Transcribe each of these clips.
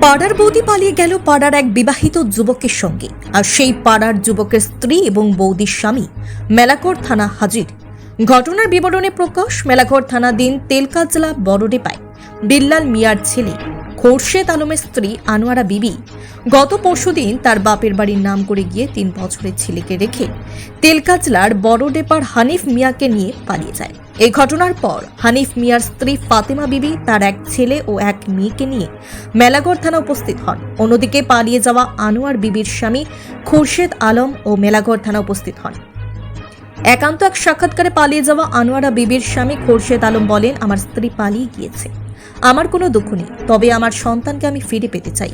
পাড়ার বৌদি পালিয়ে গেল পাড়ার এক বিবাহিত যুবকের সঙ্গে। আর সেই পাড়ার যুবকের স্ত্রী এবং বৌদির স্বামী মেলাকর থানা হাজির। ঘটনার বিবরণে প্রকাশ, মেলাঘর থানা দিন তেলকাজলা বড়ডেপায়। বিল্লাল মিয়ার ছেলে খোরশেদ আলমের স্ত্রী আনোয়ারা বিবি গত পরশুদিন তার বাপের বাড়ির নাম করে গিয়ে তিন বছরের ছেলেকে রেখে তেলকাজলার বড়ডেপার হানিফ মিয়াকে নিয়ে পালিয়ে যায়। এই ঘটনার পর হানিফ মিয়ার স্ত্রী ফাতেমা বিবি তার এক ছেলে ও এক মেয়েকে নিয়ে মেলাগড় থানা উপস্থিত হন। অন্যদিকে পালিয়ে যাওয়া আনোয়ার বিবির স্বামী খোরশেদ আলম ও মেলাগড় থানা উপস্থিত হন। একান্ত এক সাক্ষাৎকারে পালিয়ে যাওয়া আনোয়ারা বিবির স্বামী খোরশেদ আলম বলেন, আমার স্ত্রী পালিয়ে গিয়েছে। আমার কোনো দুঃখ নেই তবে আমার সন্তানকে আমি ফিরে পেতে চাই।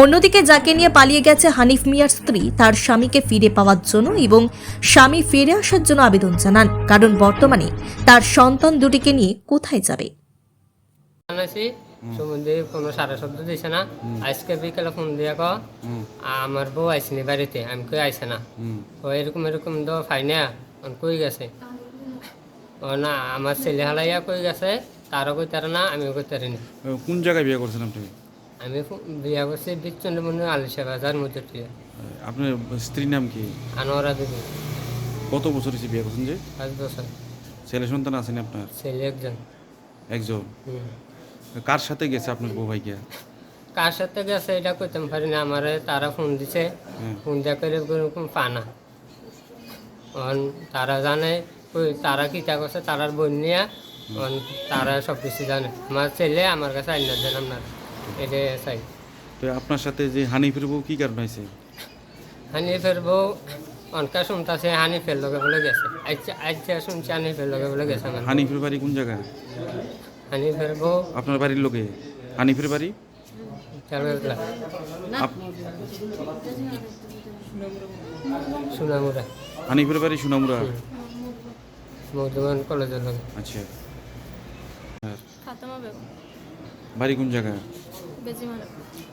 অন্যদিকে যাকে নিয়ে পালিয়ে গেছে হানিফ মিয়ার স্ত্রী তার স্বামীকে ফিরে পাওয়ার জন্য এবং স্বামী ফিরে আসার জন্য আবেদন জানান কারণ বর্তমানে তার সন্তান দুটিকে নিয়ে কোথায় যাবে? সমুদ্রে কোনো সারা শব্দ দিছে না। আজকে বিকেলে ফোন দিয়ে ক আমার বউ আইসিনি বাড়িতে আমি কই আইসে না? ও এরকম এরকম তো ফাই না কই গেছে? না আমার ছেলে হালাইয়া কই গেছে তারও কই তার না আমিও কই তারি না কোন জায়গায় বিয়ে করছেন আপনি? আমি বিয়া করছি বিচ্ছন্দ মনে আলিশা বাজার মধ্যে। আপনার স্ত্রীর নাম কি? আনোয়ারা দেবী। কত বছর হয়েছে বিয়ে করছেন যে? পাঁচ বছর। ছেলে সন্তান আছেন আপনার? ছেলে একজন। একজন? কার সাথে গেছে আপনার বউ ভাই গিয়া কার সাথে গেছে এটা কইতাম পারি না আমারে তারা ফোন দিছে। হ্যাঁ। ফোন দিয়া করে পানা। তারা জানে কই তারা কি তা করছে? তারার বোন নিয়ে তারা সব কিছু জানে। আমার ছেলে আমার কাছে আইন দেন আপনার এটাই চাই। তো আপনার সাথে যে হানিফের বউ কি কারণ হয়েছে? হানি ফেরবো অনকা শুনতাছে হানি ফের লগে বলে গেছে। আচ্ছা আচ্ছা শুনছি হানি ফের লগে বলে গেছে আমার। হানিফের বাড়ি কোন জায়গা হানি ফেরবো। আপনার বাড়ির লোকে হানিফের বাড়ি? চালু আপ- সুনামুরা হানিফের বাড়ি সুনামুরা মধুবন কলেজের লগে। আচ্ছা। ফাতেমা বেগম। বাড়ি কোন জায়গা বেজিমারা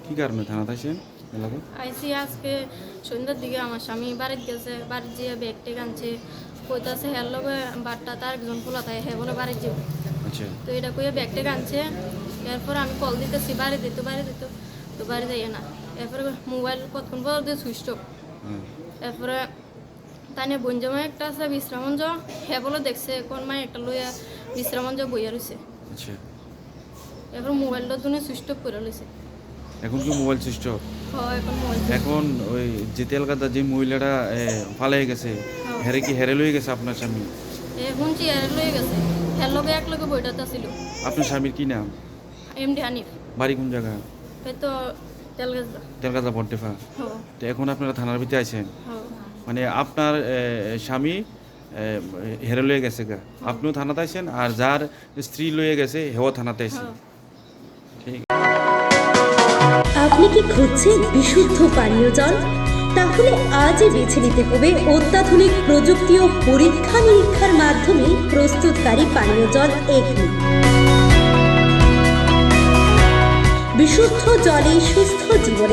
কি কারণে? থানা থাইছেন এলাকা আইসি আজকে সন্ধ্যার দিকে আমার স্বামী বাড়িতে গেছে বাড়ি যেয়ে ব্যাগ টেক আনছে কইতাছে হের লগে বারটা তার একজন খোলা থাকে হে বলে বাড়ি যাব আচ্ছা। তো এটা কইয়ে ব্যাগ টেক আনছে এরপর আমি কল দিতেছি বাড়ি দিত বাড়ি দিত। তো বাড়ি যাই না। এরপরে মোবাইল কতক্ষণ পর দিয়ে সুইচ অফ হ্যাঁ। এরপরে তাই বঞ্জমা একটা আছে বিশ্রামঞ্জ। হে বলে দেখছে কোন মাই একটা লইয়া বিশ্রামঞ্জ বইয়া রয়েছে আচ্ছা। এরপর মোবাইলটা দুনে সুইচ অফ করে লইছে। এখন কি মোবাইল সুইচ অফ? এখন এখন ওই যে তেলকাতা যে মহিলাটা পালাই গেছে হেরে কি হেরে লয়ে গেছে আপনার স্বামী? এ শুনছি এর লয়ে গেছে। হের লগে এক লগে বইটাতে আছিল। আপনার স্বামীর কি নাম? M D Hanif. বাড়ি কোন জায়গা? হয়তো তেল গাছ তেলকাতা বড্ডেফা হ তো এখন আপনারা থানার ভিতরে আছেন হ মানে আপনার স্বামী হেরে লয়ে গেছে গা। আপনিও থানাতে আছেন আর যার স্ত্রী লয়ে গেছে, হেও থানাতে আছে। ঠিক। আপনি কি খুঁজছেন বিশুদ্ধ পানীয় জল? তাহলে আজই বেছে নিতে হবে অত্যাধুনিক প্রযুক্তি ও পরীক্ষা নিরীক্ষার মাধ্যমে প্রস্তুতকারী পানীয় জল এগনি। বিশুদ্ধ জলে সুস্থ জীবনের